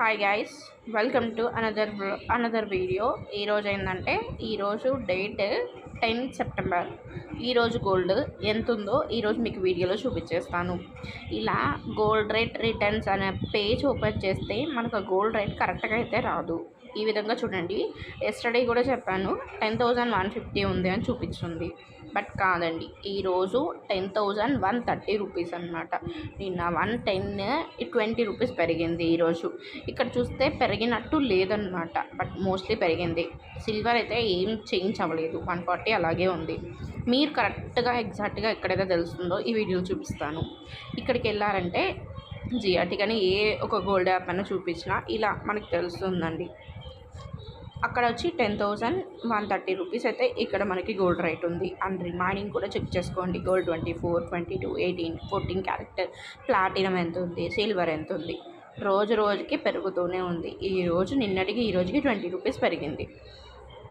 Hi guys welcome to another another video ఈరోజు ఏంటంటే ఈరోజు డేట్ టెన్ సెప్టెంబర్ ఈరోజు గోల్డ్ ఎంత ఉందో ఈరోజు మీకు వీడియోలో చూపించేస్తాను. ఇలా గోల్డ్ రేట్ రిటర్న్స్ అనే పేజ్ ఓపెన్ చేస్తే మనకు గోల్డ్ రేట్ కరెక్ట్గా అయితే రాదు. ఈ విధంగా చూడండి. ఎస్టర్డే కూడా చెప్పాను టెన్ థౌజండ్ వన్ ఫిఫ్టీ ఉంది అని చూపించింది. బట్ కాదండి ఈరోజు ten thousand one thirty rupees అనమాట నిన్న వన్ టెన్ ట్వంటీ రూపీస్ పెరిగింది ఈరోజు ఇక్కడ చూస్తే పెరిగినట్టు లేదనమాట బట్ మోస్ట్లీ పెరిగింది. సిల్వర్ అయితే ఏం చేంజ్ అవ్వలేదు వన్ ఫార్టీ అలాగే ఉంది. మీరు కరెక్ట్గా ఎగ్జాక్ట్గా ఎక్కడైతే తెలుస్తుందో ఈ వీడియో చూపిస్తాను. ఇక్కడికి వెళ్ళారంటే జిఆర్టీ కానీ ఏ ఒక గోల్డ్ యాప్ అయినా చూపించినా ఇలా మనకి తెలుస్తుందండి. అక్కడ వచ్చి ten thousand one thirty rupees అయితే ఇక్కడ మనకి గోల్డ్ రేట్ ఉంది. అండ్ రిమైనింగ్ కూడా చెక్ చేసుకోండి. Gold twenty four twenty two eighteen fourteen character. Platinum ఎంత ఉంది? సిల్వర్ ఎంత ఉంది? రోజు రోజుకి పెరుగుతూనే ఉంది. ఈ రోజు నిన్నటికి ఈ రోజుకి ట్వంటీ రూపీస్ పెరిగింది.